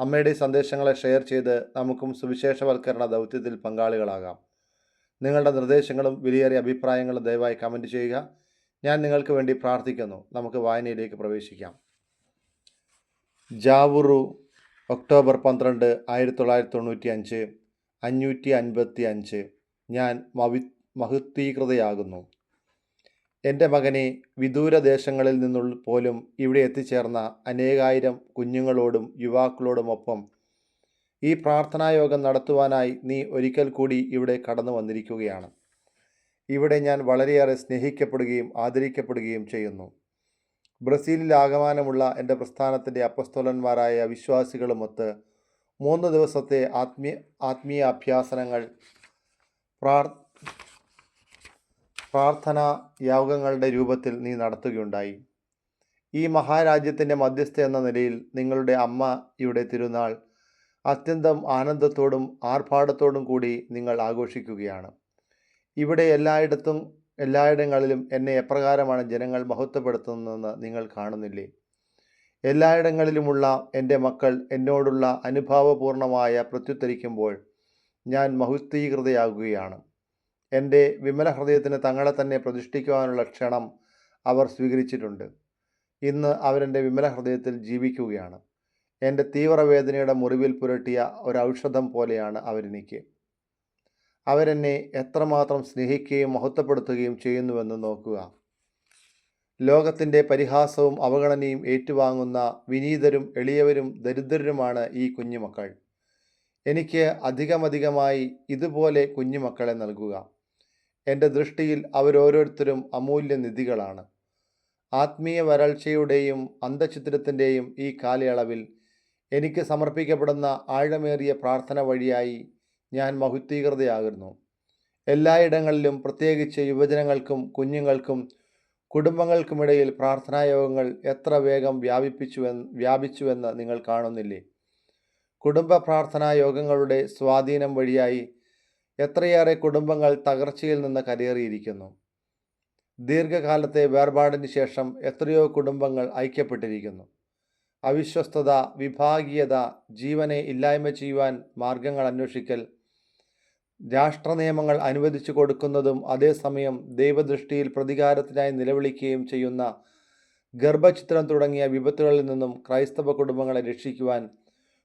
അമ്മയുടെ സന്ദേശങ്ങളെ ഷെയർ ചെയ്ത് നമുക്കും സുവിശേഷവൽക്കരണ ദൗത്യത്തിൽ പങ്കാളികളാകാം. നിങ്ങളുടെ നിർദ്ദേശങ്ങളും വിലയേറിയ അഭിപ്രായങ്ങളും ദയവായി കമന്റ് ചെയ്യുക. ഞാൻ നിങ്ങൾക്ക് വേണ്ടി പ്രാർത്ഥിക്കുന്നു. നമുക്ക് വായനയിലേക്ക് പ്രവേശിക്കാം. ജാവുറു ഒക്ടോബർ പന്ത്രണ്ട് ആയിരത്തി തൊള്ളായിരത്തി തൊണ്ണൂറ്റി അഞ്ച് അഞ്ഞൂറ്റി അൻപത്തി അഞ്ച് ഞാൻ മവി മഹത്വീകൃതയാകുന്നു എന്റെ മകനെ വിദൂരദേശങ്ങളിൽ നിന്നു നിന്നുള്ള പോലും ഇവിടെ എത്തിച്ചേർന്ന അനേകായിരം കുഞ്ഞുങ്ങളോടും യുവാക്കളോടുമൊപ്പം ഈ പ്രാർത്ഥനായോഗം നടത്തുവാനായി നീ ഒരിക്കൽ കൂടി ഇവിടെ കടന്നു വന്നിരിക്കുകയാണ്. ഇവിടെ ഞാൻ വളരെയേറെ സ്നേഹിക്കപ്പെടുകയും ആദരിക്കപ്പെടുകയും ചെയ്യുന്നു. ബ്രസീലിൽ ആകമാനമുള്ള എന്റെ പ്രസ്ഥാനത്തിന്റെ അപ്പസ്തോലന്മാരായ വിശ്വാസികളുമൊത്ത് മൂന്ന് ദിവസത്തെ ആത്മീയ ആത്മീയ അഭ്യാസനങ്ങൾ പ്രാർ പ്രാർത്ഥനാ യാഗങ്ങളുടെ രൂപത്തിൽ നീ നടത്തുകയുണ്ടായി. ഈ മഹാരാജ്യത്തിന്റെ മധ്യസ്ഥ എന്ന നിലയിൽ നിങ്ങളുടെ അമ്മയുടെ തിരുനാൾ അത്യന്തം ആനന്ദത്തോടും ആർഭാടത്തോടും കൂടി നിങ്ങൾ ആഘോഷിക്കുകയാണ്. ഇവിടെ എല്ലായിടത്തും എല്ലായിടങ്ങളിലും എന്നെ എപ്രകാരമാണ് ജനങ്ങൾ മഹത്വപ്പെടുത്തുന്നതെന്ന് നിങ്ങൾ കാണുന്നില്ലേ? എല്ലായിടങ്ങളിലുമുള്ള എന്റെ മക്കൾ എന്നോടുള്ള അനുഭാവപൂർണമായ പ്രത്യുത്തരിക്കുമ്പോൾ ഞാൻ മഹത്വീകൃതയാകുകയാണ് എന്റെ വിമല ഹൃദയത്തിന് തങ്ങളെ തന്നെ പ്രതിഷ്ഠിക്കുവാനുള്ള ക്ഷണം അവർ സ്വീകരിച്ചിട്ടുണ്ട്. ഇന്ന് അവരെന്റെ വിമല ഹൃദയത്തിൽ ജീവിക്കുകയാണ്. എന്റെ തീവ്രവേദനയുടെ മുറിവിൽ പുരട്ടിയ ഒരു ഔഷധം പോലെയാണ് അവരെനിക്ക്. അവരെന്നെ എത്രമാത്രം സ്നേഹിക്കുകയും മഹത്വപ്പെടുത്തുകയും ചെയ്യുന്നുവെന്ന് നോക്കുക. ലോകത്തിന്റെ പരിഹാസവും അവഗണനയും ഏറ്റുവാങ്ങുന്ന വിനീതരും എളിയവരും ദരിദ്രരുമാണ് ഈ കുഞ്ഞുമക്കൾ. എനിക്ക് അധികമധികമായി ഇതുപോലെ കുഞ്ഞുമക്കളെ നൽകുക. എന്റെ ദൃഷ്ടിയിൽ അവരോരോരുത്തരും അമൂല്യ നിധികളാണ് ആത്മീയ വരൾച്ചയുടെയും അന്തചിത്രത്തിന്റെയും ഈ കാലയളവിൽ എനിക്ക് സമർപ്പിക്കപ്പെടുന്ന ആഴമേറിയ പ്രാർത്ഥന വഴിയായി ഞാൻ മഹുത്വീകൃതയാകുന്നു. എല്ലായിടങ്ങളിലും പ്രത്യേകിച്ച് യുവജനങ്ങൾക്കും കുഞ്ഞുങ്ങൾക്കും കുടുംബങ്ങൾക്കുമിടയിൽ പ്രാർത്ഥനായോഗങ്ങൾ എത്ര വേഗം വ്യാപിപ്പിച്ചുവെന്ന് വ്യാപിച്ചുവെന്ന് നിങ്ങൾ കാണുന്നില്ലേ? കുടുംബ പ്രാർത്ഥനാ യോഗങ്ങളുടെ സ്വാധീനം വഴിയായി എത്രയേറെ കുടുംബങ്ങൾ തകർച്ചയിൽ നിന്ന് കരയേറിയിരിക്കുന്നു. ദീർഘകാലത്തെ വേർപാടിന് ശേഷം എത്രയോ കുടുംബങ്ങൾ ഐക്യപ്പെട്ടിരിക്കുന്നു. അവിശ്വസ്തത വിഭാഗീയത ജീവനെ ഇല്ലായ്മ ചെയ്യുവാൻ മാർഗങ്ങൾ അന്വേഷിക്കൽ രാഷ്ട്ര നിയമങ്ങൾ അനുവദിച്ചു കൊടുക്കുന്നതും അതേസമയം ദൈവദൃഷ്ടിയിൽ പ്രതികാരത്തിനായി നിലവിളിക്കുകയും ചെയ്യുന്ന ഗർഭചിത്രം തുടങ്ങിയ വിപത്തുകളിൽ നിന്നും ക്രൈസ്തവ കുടുംബങ്ങളെ രക്ഷിക്കുവാൻ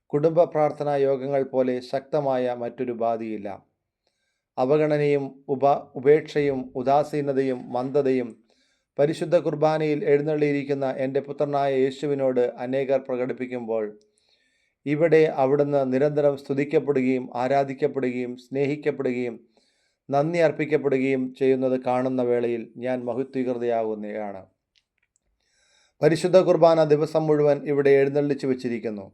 കുടുംബ പ്രാർത്ഥനാ യോഗങ്ങൾ പോലെ ശക്തമായ മറ്റൊരു ബാധിയില്ല. അവഗണനയും ഉപ ഉപേക്ഷയും ഉദാസീനതയും മന്ദതയും പരിശുദ്ധ കുർബാനയിൽ എഴുന്നള്ളിയിരിക്കുന്ന എന്റെ പുത്രനായ യേശുവിനോട് അനേകർ പ്രകടിപ്പിക്കുമ്പോൾ ഇവിടെ അവിടുന്ന് നിരന്തരം സ്തുതിക്കപ്പെടുകയും ആരാധിക്കപ്പെടുകയും സ്നേഹിക്കപ്പെടുകയും നന്ദി അർപ്പിക്കപ്പെടുകയും ചെയ്യുന്നത് കാണുന്ന വേളയിൽ ഞാൻ മഹത്വീകൃതയാകുന്നതാണ് പരിശുദ്ധ കുർബാന ദിവസം മുഴുവൻ ഇവിടെ എഴുന്നള്ളിച്ചു വച്ചിരിക്കുന്നു.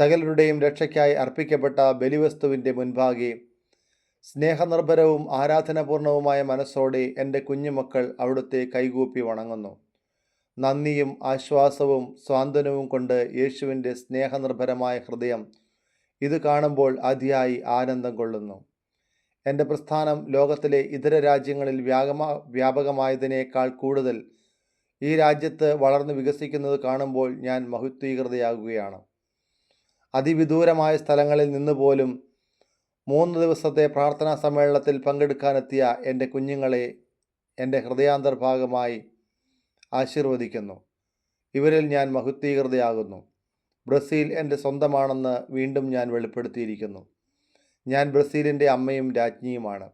സകലരുടെയും രക്ഷയ്ക്കായി അർപ്പിക്കപ്പെട്ട ബലിവസ്തുവിന്റെ മുൻപാകെ സ്നേഹനിർഭരവും ആരാധനാപൂർണവുമായ മനസ്സോടെ എന്റെ കുഞ്ഞുമക്കൾ അവിടുത്തെ കൈകൂപ്പി വണങ്ങുന്നു. നന്ദിയും ആശ്വാസവും സ്വാന്തനവും കൊണ്ട് യേശുവിന്റെ സ്നേഹനിർഭരമായ ഹൃദയം ഇത് കാണുമ്പോൾ അതിയായി ആനന്ദം കൊള്ളുന്നു. എന്റെ പ്രസ്ഥാനം ലോകത്തിലെ ഇതര രാജ്യങ്ങളിൽ വ്യാപകമാ വ്യാപകമായതിനേക്കാൾ കൂടുതൽ ഈ രാജ്യത്ത് വളർന്നു വികസിക്കുന്നത് കാണുമ്പോൾ ഞാൻ മഹത്വീകൃതയാകുകയാണ്. അതിവിദൂരമായ സ്ഥലങ്ങളിൽ നിന്ന് പോലും മൂന്ന് ദിവസത്തെ പ്രാർത്ഥനാ സമ്മേളനത്തിൽ പങ്കെടുക്കാനെത്തിയ എന്റെ കുഞ്ഞുങ്ങളെ എന്റെ ഹൃദയാന്തർഭാഗമായി ആശീർവദിക്കുന്നു. ഇവരിൽ ഞാൻ മഹുത്തീകൃതയാകുന്നു ബ്രസീൽ എന്റെ സ്വന്തമാണെന്ന് വീണ്ടും ഞാൻ വെളിപ്പെടുത്തിയിരിക്കുന്നു. ഞാൻ ബ്രസീലിന്റെ അമ്മയും രാജ്ഞിയുമാണ്.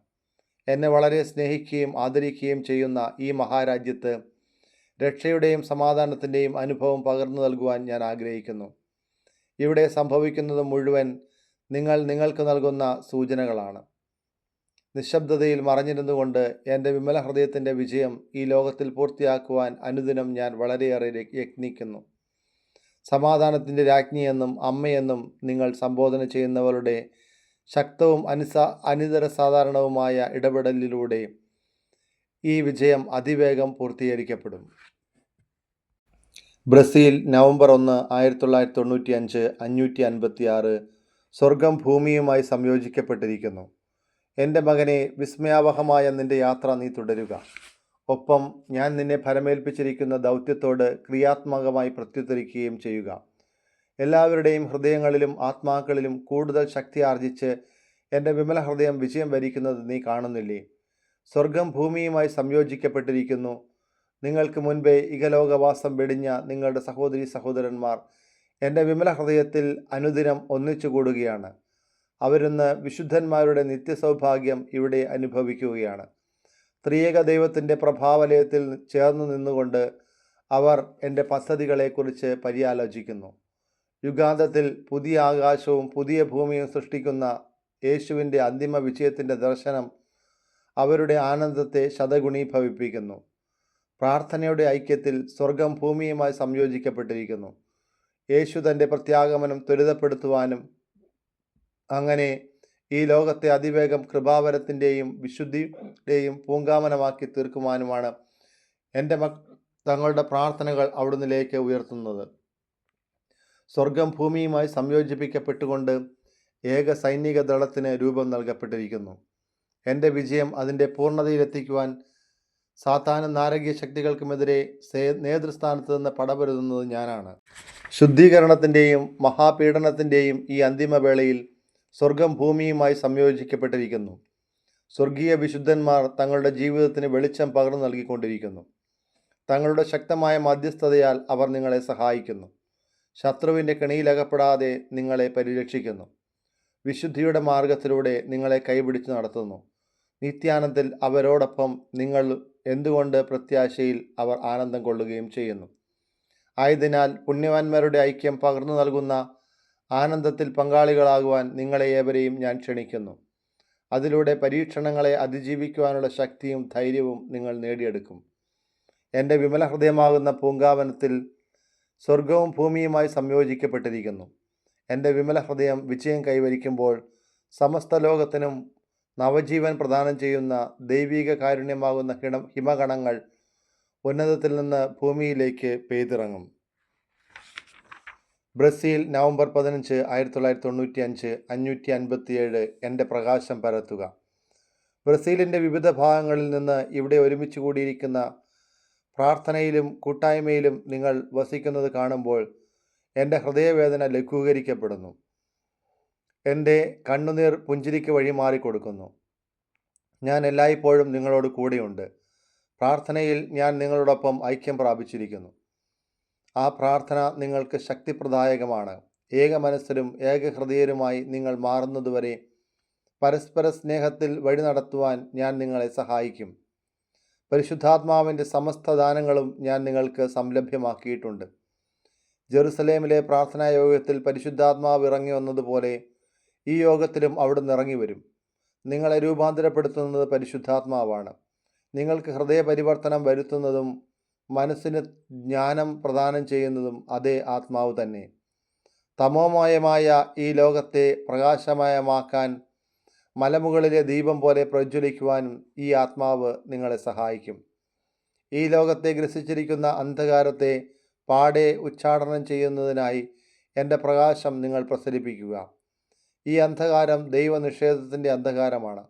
എന്നെ വളരെ സ്നേഹിക്കുകയും ആദരിക്കുകയും ചെയ്യുന്ന ഈ മഹാരാജ്യത്ത് രക്ഷയുടെയും സമാധാനത്തിന്റെയും അനുഭവം പകർന്നു നൽകുവാൻ ഞാൻ ആഗ്രഹിക്കുന്നു. ഇവിടെ സംഭവിക്കുന്നത് മുഴുവൻ നിങ്ങൾ നിങ്ങൾക്ക് നൽകുന്ന സൂചനകളാണ്. നിശബ്ദതയിൽ മറഞ്ഞിരുന്നുകൊണ്ട് എന്റെ വിമല ഹൃദയത്തിന്റെ വിജയം ഈ ലോകത്തിൽ പൂർത്തിയാക്കുവാൻ അനുദിനം ഞാൻ വളരെയേറെ യത്നിക്കുന്നു. സമാധാനത്തിന്റെ രാജ്ഞിയെന്നും അമ്മയെന്നും നിങ്ങൾ സംബോധന ചെയ്യുന്നവരുടെ ശക്തവും അനുസാ അനിതര സാധാരണവുമായ ഇടപെടലിലൂടെ ഈ വിജയം അതിവേഗം പൂർത്തീകരിക്കപ്പെടും. ബ്രസീൽ നവംബർ ഒന്ന് ആയിരത്തി തൊള്ളായിരത്തി തൊണ്ണൂറ്റി അഞ്ച് അഞ്ഞൂറ്റി അൻപത്തി ആറ് സ്വർഗം ഭൂമിയുമായി സംയോജിക്കപ്പെട്ടിരിക്കുന്നു. എന്റെ മകനെ വിസ്മയാവഹമായ നിന്റെ യാത്ര നീ തുടരുക. ഒപ്പം ഞാൻ നിന്നെ ഫലമേൽപ്പിച്ചിരിക്കുന്ന ദൗത്യത്തോട് ക്രിയാത്മകമായി പ്രത്യുത്തരിക്കുകയും ചെയ്യുക. എല്ലാവരുടെയും ഹൃദയങ്ങളിലും ആത്മാക്കളിലും കൂടുതൽ ശക്തി ആർജിച്ച് എന്റെ വിമല ഹൃദയം വിജയം വരിക്കുന്നത് നീ കാണുന്നില്ലേ? സ്വർഗം ഭൂമിയുമായി സംയോജിക്കപ്പെട്ടിരിക്കുന്നു. നിങ്ങൾക്ക് മുൻപേ ഇകലോകവാസം വെടിഞ്ഞ നിങ്ങളുടെ സഹോദരി സഹോദരന്മാർ എന്റെ വിമല ഹൃദയത്തിൽ അനുദിനം ഒന്നിച്ചു കൂടുകയാണ്. അവരിന്ന് വിശുദ്ധന്മാരുടെ നിത്യസൗഭാഗ്യം ഇവിടെ അനുഭവിക്കുകയാണ്. ത്രിയേക ദൈവത്തിന്റെ പ്രഭാവലയത്തിൽ ചേർന്ന് നിന്നുകൊണ്ട് അവർ എന്റെ പദ്ധതികളെക്കുറിച്ച് പര്യാലോചിക്കുന്നു. യുഗാന്തത്തിൽ പുതിയ ആകാശവും പുതിയ ഭൂമിയും സൃഷ്ടിക്കുന്ന യേശുവിന്റെ അന്തിമ വിജയത്തിന്റെ ദർശനം അവരുടെ ആനന്ദത്തെ ശതഗുണീഭവിപ്പിക്കുന്നു. പ്രാർത്ഥനയുടെ ഐക്യത്തിൽ സ്വർഗം ഭൂമിയുമായി സംയോജിക്കപ്പെട്ടിരിക്കുന്നു. യേശു തന്റെ പ്രത്യാഗമനം ത്വരിതപ്പെടുത്തുവാനും അങ്ങനെ ഈ ലോകത്തെ അതിവേഗം കൃപാവരത്തിന്റെയും വിശുദ്ധിയുടെയും പൂങ്കാമനമാക്കി തീർക്കുവാനുമാണ് എന്റെ മക് തങ്ങളുടെ പ്രാർത്ഥനകൾ അവിടുന്നിലേക്ക് ഉയർത്തുന്നത്. സ്വർഗം ഭൂമിയുമായി സംയോജിപ്പിക്കപ്പെട്ടുകൊണ്ട് ഏക സൈനിക ദളത്തിന് രൂപം നൽകപ്പെട്ടിരിക്കുന്നു. എന്റെ വിജയം അതിന്റെ പൂർണതയിലെത്തിക്കുവാൻ സാത്താനും നാരകീയ ശക്തികൾക്കുമെതിരെ നേതൃസ്ഥാനത്ത് നിന്ന് പടപൊരുതുന്നത് ഞാനാണ്. ശുദ്ധീകരണത്തിന്റെയും മഹാപീഡനത്തിന്റെയും ഈ അന്തിമവേളയിൽ സ്വർഗം ഭൂമിയുമായി സംയോജിക്കപ്പെട്ടിരിക്കുന്നു. സ്വർഗീയ വിശുദ്ധന്മാർ തങ്ങളുടെ ജീവിതത്തിന് വെളിച്ചം പകർന്നു നൽകിക്കൊണ്ടിരിക്കുന്നു. തങ്ങളുടെ ശക്തമായ മധ്യസ്ഥതയാൽ അവർ നിങ്ങളെ സഹായിക്കുന്നു. ശത്രുവിന്റെ കെണിയിലകപ്പെടാതെ നിങ്ങളെ പരിരക്ഷിക്കുന്നു. വിശുദ്ധിയുടെ മാർഗത്തിലൂടെ നിങ്ങളെ കൈപിടിച്ച് നടത്തുന്നു. നിത്യാനന്ദത്തിൽ അവരോടൊപ്പം നിങ്ങൾ എന്തുകൊണ്ട് പ്രത്യാശയിൽ അവർ ആനന്ദം കൊള്ളുകയും ചെയ്യുന്നു? ആയതിനാൽ പുണ്യവാന്മാരുടെ ഐക്യം പകർന്നു നൽകുന്ന ആനന്ദത്തിൽ പങ്കാളികളാകുവാൻ നിങ്ങളെ ഏവരെയും ഞാൻ ക്ഷണിക്കുന്നു. അതിലൂടെ പരീക്ഷണങ്ങളെ അതിജീവിക്കുവാനുള്ള ശക്തിയും ധൈര്യവും നിങ്ങൾ നേടിയെടുക്കും. എന്റെ വിമല ഹൃദയമാകുന്ന പൂങ്കാവനത്തിൽ സ്വർഗവും ഭൂമിയുമായി സംയോജിക്കപ്പെട്ടിരിക്കുന്നു. എന്റെ വിമല ഹൃദയം വിജയം കൈവരിക്കുമ്പോൾ സമസ്ത ലോകത്തിനും നവജീവൻ പ്രദാനം ചെയ്യുന്ന ദൈവിക കാരുണ്യമാകുന്ന കിണ ഹിമഗണങ്ങൾ ഉന്നതത്തിൽ നിന്ന് ഭൂമിയിലേക്ക് പെയ്തിറങ്ങും. ബ്രസീൽ നവംബർ പതിനഞ്ച് ആയിരത്തി തൊള്ളായിരത്തി തൊണ്ണൂറ്റി അഞ്ച് അഞ്ഞൂറ്റി അൻപത്തിയേഴ് എന്റെ പ്രകാശം പരത്തുക. ബ്രസീലിന്റെ വിവിധ ഭാഗങ്ങളിൽ നിന്ന് ഇവിടെ ഒരുമിച്ച് കൂടിയിരിക്കുന്ന പ്രാർത്ഥനയിലും കൂട്ടായ്മയിലും നിങ്ങൾ വസിക്കുന്നത് കാണുമ്പോൾ എന്റെ ഹൃദയവേദന ലഘൂകരിക്കപ്പെടുന്നു. എന്റെ കണ്ണുനീർ പുഞ്ചിരിക്ക് വഴി മാറിക്കൊടുക്കുന്നു. ഞാൻ എല്ലായ്പ്പോഴും നിങ്ങളോട് കൂടെയുണ്ട്. പ്രാർത്ഥനയിൽ ഞാൻ നിങ്ങളോടൊപ്പം ഐക്യം പ്രാപിച്ചിരിക്കുന്നു. ആ പ്രാർത്ഥന നിങ്ങൾക്ക് ശക്തിപ്രദായകമാണ്. ഏക മനസ്സിലും ഏക ഹൃദയരുമായി നിങ്ങൾ മാറുന്നതുവരെ പരസ്പര സ്നേഹത്തിൽ വഴി നടത്തുവാൻ ഞാൻ നിങ്ങളെ സഹായിക്കും. പരിശുദ്ധാത്മാവിന്റെ സമസ്ത ദാനങ്ങളും ഞാൻ നിങ്ങൾക്ക് സംലഭ്യമാക്കിയിട്ടുണ്ട്. ജെറുസലേമിലെ പ്രാർത്ഥനാ യോഗത്തിൽ പരിശുദ്ധാത്മാവ് ഇറങ്ങി വന്നതുപോലെ ഈ യോഗത്തിലും അവിടുന്ന് ഇറങ്ങി വരും. നിങ്ങളെ രൂപാന്തരപ്പെടുത്തുന്നത് പരിശുദ്ധാത്മാവാണ്. നിങ്ങൾക്ക് ഹൃദയപരിവർത്തനം വരുത്തുന്നതും മനസ്സിന് ജ്ഞാനം പ്രദാനം ചെയ്യുന്നതും അതേ ആത്മാവ് തന്നെ. തമോമയമായ ഈ ലോകത്തെ പ്രകാശമയമാക്കാൻ മലമുകളിലെ ദീപം പോലെ പ്രജ്വലിക്കുവാനും ഈ ആത്മാവ് നിങ്ങളെ സഹായിക്കും. ഈ ലോകത്തെ ഗ്രസിച്ചിരിക്കുന്ന അന്ധകാരത്തെ പാടെ ഉച്ചാടനം ചെയ്യുന്നതിനായി എന്റെ പ്രകാശം നിങ്ങൾ പ്രസരിപ്പിക്കുക. ഈ അന്ധകാരം ദൈവനിഷേധത്തിന്റെ അന്ധകാരമാണ്.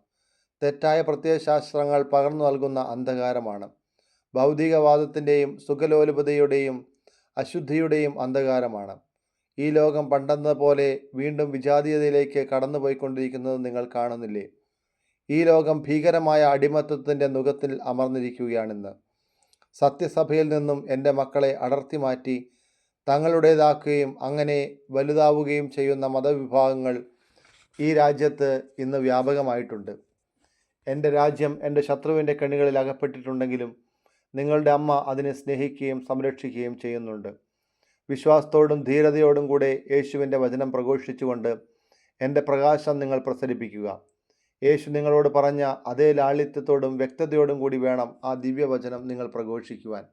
തെറ്റായ പ്രത്യയശാസ്ത്രങ്ങൾ പകർന്നു നൽകുന്ന അന്ധകാരമാണ്. ഭൗതികവാദത്തിന്റെയും സുഖലോലുപതയുടെയും അശുദ്ധിയുടെയും അന്ധകാരമാണ്. ഈ ലോകം പണ്ടെന്നപോലെ വീണ്ടും വിജാതീയതയിലേക്ക് കടന്നുപോയിക്കൊണ്ടിരിക്കുന്നത് നിങ്ങൾ കാണുന്നില്ലേ? ഈ ലോകം ഭീകരമായ അടിമത്വത്തിന്റെ നുഖത്തിൽ അമർന്നിരിക്കുകയാണിന്ന്. സത്യസഭയിൽ നിന്നും എന്റെ മക്കളെ അടർത്തി മാറ്റി തങ്ങളുടേതാക്കുകയും അങ്ങനെ വലുതാവുകയും ചെയ്യുന്ന മതവിഭാഗങ്ങൾ ഈ രാജ്യത്ത് ഇന്ന് വ്യാപകമായിട്ടുണ്ട്. എന്റെ രാജ്യം എന്റെ ശത്രുവിന്റെ കെണികളിൽ അകപ്പെട്ടിട്ടുണ്ടെങ്കിലും നിങ്ങളുടെ അമ്മ അതിനെ സ്നേഹിക്കുകയും സംരക്ഷിക്കുകയും ചെയ്യുന്നുണ്ട്. വിശ്വാസത്തോടും ധീരതയോടും കൂടെ യേശുവിന്റെ വചനം പ്രഘോഷിച്ചുകൊണ്ട് എന്റെ പ്രകാശം നിങ്ങൾ പ്രസരിപ്പിക്കുക. യേശു നിങ്ങളോട് പറഞ്ഞ അതേ ലാളിത്യത്തോടും വ്യക്തതയോടും കൂടി വേണം ആ ദിവ്യവചനം നിങ്ങൾ പ്രഘോഷിക്കുവാൻ.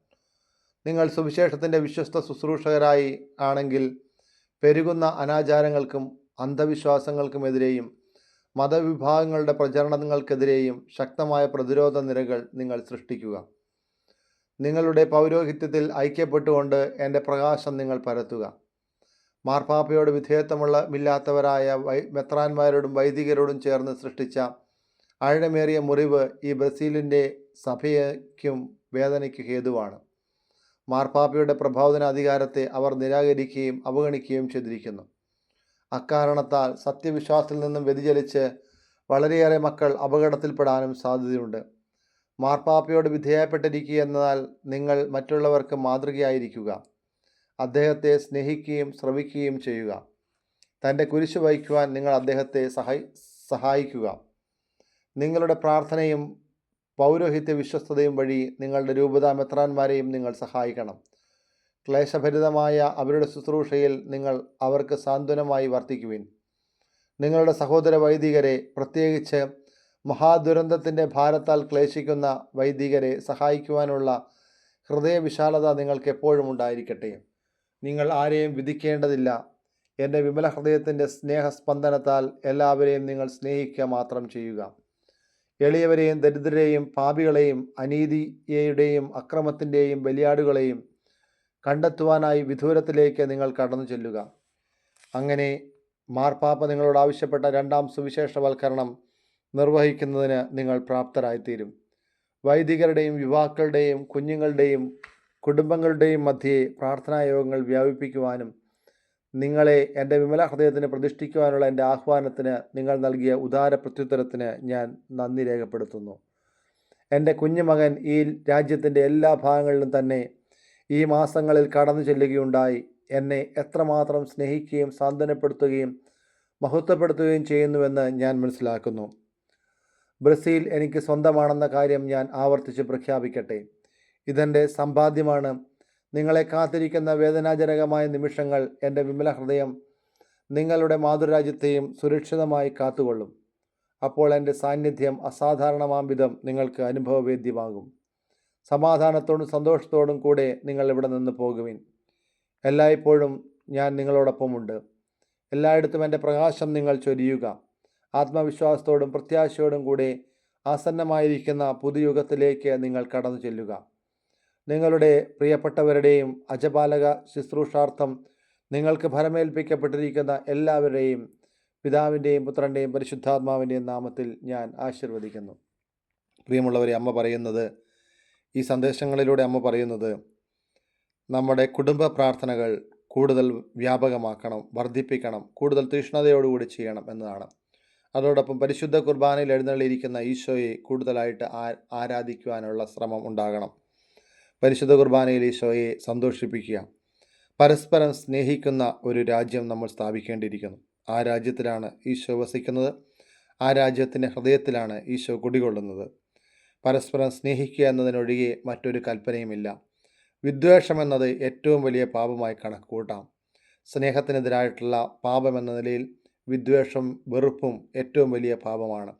നിങ്ങൾ സുവിശേഷത്തിന്റെ വിശ്വസ്ത ശുശ്രൂഷകരായി ആണെങ്കിൽ പെരുകുന്ന അനാചാരങ്ങൾക്കും അന്ധവിശ്വാസങ്ങൾക്കുമെതിരെയും മതവിഭാഗങ്ങളുടെ പ്രചരണങ്ങൾക്കെതിരെയും ശക്തമായ പ്രതിരോധ നിരകൾ നിങ്ങൾ സൃഷ്ടിക്കുക. നിങ്ങളുടെ പൗരോഹിത്യത്തിൽ ഐക്യപ്പെട്ടുകൊണ്ട് എന്റെ പ്രകാശം നിങ്ങൾ പരത്തുക. മാർപ്പാപ്പയോട് വിധേയത്വമുള്ള മില്ലാത്തവരായ വൈ മെത്രാന്മാരോടും വൈദികരോടും ചേർന്ന് സൃഷ്ടിച്ച ആഴമേറിയ മുറിവ് ഈ ബ്രസീലിന്റെ സഭയ്ക്കും വേദനയ്ക്ക് ഹേതുവാണ്. മാർപ്പാപ്പയുടെ പ്രബോധന അധികാരത്തെ അവർ നിരാകരിക്കുകയും അവഗണിക്കുകയും ചെയ്തിരിക്കുന്നു. അക്കാരണത്താൽ സത്യവിശ്വാസത്തിൽ നിന്നും വ്യതിചലിച്ച് വളരെയേറെ മക്കൾ അപകടത്തിൽപ്പെടാനും സാധ്യതയുണ്ട്. മാർപ്പാപ്പയോട് വിധേയപ്പെട്ടിരിക്കുക എന്നാൽ നിങ്ങൾ മറ്റുള്ളവർക്ക് മാതൃകയായിരിക്കുക. അദ്ദേഹത്തെ സ്നേഹിക്കുകയും ശ്രവിക്കുകയും ചെയ്യുക. തന്റെ കുരിശ് വഹിക്കുവാൻ നിങ്ങൾ അദ്ദേഹത്തെ സഹായി സഹായിക്കുക. നിങ്ങളുടെ പ്രാർത്ഥനയും പൗരോഹിത്യ വിശ്വസ്തതയും വഴി നിങ്ങളുടെ രൂപതാ മെത്രാന്മാരെയും നിങ്ങൾ സഹായിക്കണം. ക്ലേശഭരിതമായ അവരുടെ ശുശ്രൂഷയിൽ നിങ്ങൾ അവർക്ക് സാന്ത്വനമായി വർത്തിക്കുവിൻ. നിങ്ങളുടെ സഹോദര വൈദികരെ പ്രത്യേകിച്ച് മഹാദുരന്തത്തിന്റെ ഭാരത്താൽ ക്ലേശിക്കുന്ന വൈദികരെ സഹായിക്കുവാനുള്ള ഹൃദയവിശാലത നിങ്ങൾക്ക് എപ്പോഴും ഉണ്ടായിരിക്കട്ടെ. നിങ്ങൾ ആരെയും വിധിക്കേണ്ടതില്ല. എന്റെ വിമല ഹൃദയത്തിന്റെ സ്നേഹസ്പന്ദനത്താൽ എല്ലാവരെയും നിങ്ങൾ സ്നേഹിക്കുക മാത്രം ചെയ്യുക. എളിയവരെയും ദരിദ്രരെയും പാപികളെയും അനീതിയുടെയും അക്രമത്തിന്റെയും ബലിയാടുകളെയും കണ്ടെത്തുവാനായി വിദൂരത്തിലേക്ക് നിങ്ങൾ കടന്നു ചെല്ലുക. അങ്ങനെ മാർപ്പാപ്പ നിങ്ങളോട് ആവശ്യപ്പെട്ട രണ്ടാം സുവിശേഷവൽക്കരണം നിർവഹിക്കുന്നതിന് നിങ്ങൾ പ്രാപ്തരായിത്തീരും. വൈദികരുടെയും യുവാക്കളുടെയും കുഞ്ഞുങ്ങളുടെയും കുടുംബങ്ങളുടെയും മധ്യേ പ്രാർത്ഥനായോഗങ്ങൾ വ്യാപിപ്പിക്കുവാനും നിങ്ങളെ എന്റെ വിമല ഹൃദയത്തിന് പ്രതിഷ്ഠിക്കുവാനുള്ള എന്റെ ആഹ്വാനത്തിന് നിങ്ങൾ നൽകിയ ഉദാര പ്രത്യുത്തരത്തിന് ഞാൻ നന്ദി രേഖപ്പെടുത്തുന്നു. എന്റെ കുഞ്ഞുമകൻ ഈ രാജ്യത്തിന്റെ എല്ലാ ഭാഗങ്ങളിലും തന്നെ ഈ മാസങ്ങളിൽ കടന്നു ചെല്ലുകയുണ്ടായി. എന്നെ എത്രമാത്രം സ്നേഹിക്കുകയും സാന്ത്വനപ്പെടുത്തുകയും മഹത്വപ്പെടുത്തുകയും ചെയ്യുന്നുവെന്ന് ഞാൻ മനസ്സിലാക്കുന്നു. ബ്രസീൽ എനിക്ക് സ്വന്തമാണെന്ന കാര്യം ഞാൻ ആവർത്തിച്ച് പ്രഖ്യാപിക്കട്ടെ. ഇതെന്റെ സമ്പാദ്യമാണ്. നിങ്ങളെ കാത്തിരിക്കുന്ന വേദനാജനകമായ നിമിഷങ്ങൾ എന്റെ വിമല ഹൃദയം നിങ്ങളുടെ മാതൃരാജ്യത്തെയും സുരക്ഷിതമായി കാത്തുകൊള്ളും. അപ്പോൾ എന്റെ സാന്നിധ്യം അസാധാരണമാം വിധം നിങ്ങൾക്ക് അനുഭവവേദ്യമാകും. സമാധാനത്തോടും സന്തോഷത്തോടും കൂടെ നിങ്ങൾ ഇവിടെ നിന്ന് പോകുവിൻ. എല്ലായ്പ്പോഴും ഞാൻ നിങ്ങളോടൊപ്പമുണ്ട്. എല്ലായിടത്തും എന്റെ പ്രകാശം നിങ്ങൾ ചൊരിയുക. ആത്മവിശ്വാസത്തോടും പ്രത്യാശയോടും കൂടെ ആസന്നമായിരിക്കുന്ന പുതുയുഗത്തിലേക്ക് നിങ്ങൾ കടന്നു ചെല്ലുക. നിങ്ങളുടെ പ്രിയപ്പെട്ടവരുടെയും അജപാലക ശുശ്രൂഷാർത്ഥം നിങ്ങൾക്ക് ഫലമേൽപ്പിക്കപ്പെട്ടിരിക്കുന്ന എല്ലാവരുടെയും പിതാവിന്റെയും പുത്രന്റെയും പരിശുദ്ധാത്മാവിന്റെയും നാമത്തിൽ ഞാൻ ആശീർവദിക്കുന്നു. പ്രിയമുള്ളവരെ അമ്മ പറയുന്നത് ഈ സന്ദേശങ്ങളിലൂടെ അമ്മ പറയുന്നത് നമ്മുടെ കുടുംബ പ്രാർത്ഥനകൾ കൂടുതൽ വ്യാപകമാക്കണം വർദ്ധിപ്പിക്കണം കൂടുതൽ തീഷ്ണതയോടുകൂടി ചെയ്യണം എന്നതാണ്. അതോടൊപ്പം പരിശുദ്ധ കുർബാനയിൽ എഴുന്നള്ളിയിരിക്കുന്ന ഈശോയെ കൂടുതലായിട്ട് ആരാധിക്കുവാനുള്ള ശ്രമം ഉണ്ടാകണം. പരിശുദ്ധ കുർബാനയിൽ ഈശോയെ സന്തോഷിപ്പിക്കുക. പരസ്പരം സ്നേഹിക്കുന്ന ഒരു രാജ്യം നമ്മൾ സ്ഥാപിക്കേണ്ടിയിരിക്കുന്നു. ആ രാജ്യത്തിലാണ് ഈശോ വസിക്കുന്നത്. ആ രാജ്യത്തിന്റെ ഹൃദയത്തിലാണ് ഈശോ കുടികൊള്ളുന്നത്. പരസ്പരം സ്നേഹിക്കുക എന്നതിനൊഴികെ മറ്റൊരു കൽപ്പനയുമില്ല. വിദ്വേഷമെന്നത് ഏറ്റവും വലിയ പാപമായി കണക്ക് കൂട്ടാം സ്നേഹത്തിനെതിരായിട്ടുള്ള പാപം എന്ന നിലയിൽ വിദ്വേഷം വെറുപ്പും ഏറ്റവും വലിയ പാപമാണ്.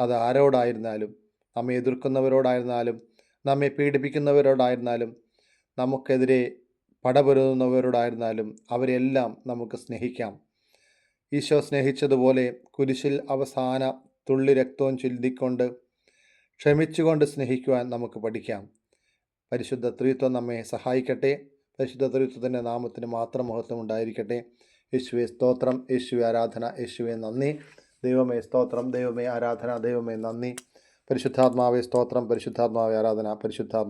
അത് ആരോടായിരുന്നാലും നമ്മെ എതിർക്കുന്നവരോടായിരുന്നാലും നമ്മെ പീഡിപ്പിക്കുന്നവരോടായിരുന്നാലും നമുക്കെതിരെ പടപൊരുതുന്നവരോടായിരുന്നാലും അവരെല്ലാം നമുക്ക് സ്നേഹിക്കാം. ഈശോ സ്നേഹിച്ചതുപോലെ കുരിശിൽ അവസാന തുള്ളി രക്തവും ചിന്തിക്കൊണ്ട് ക്ഷമിച്ചുകൊണ്ട് സ്നേഹിക്കുവാൻ നമുക്ക് പഠിക്കാം. പരിശുദ്ധ ത്രിത്വം നമ്മെ സഹായിക്കട്ടെ. പരിശുദ്ധ ത്രിത്വത്തിന്റെ നാമത്തിന് മാത്രം മഹത്വം ഉണ്ടായിരിക്കട്ടെ. യേശുവെ സ്തോത്രം. യേശുവെ ആരാധന. യേശുവെ നന്ദി. ദൈവമേ സ്തോത്രം. ദൈവമേ ആരാധന. ദൈവമേ നന്ദി. പരിശുദ്ധാത്മാവെ സ്തോത്രം. പരിശുദ്ധാത്മാവെ ആരാധന. പരിശുദ്ധാത്മ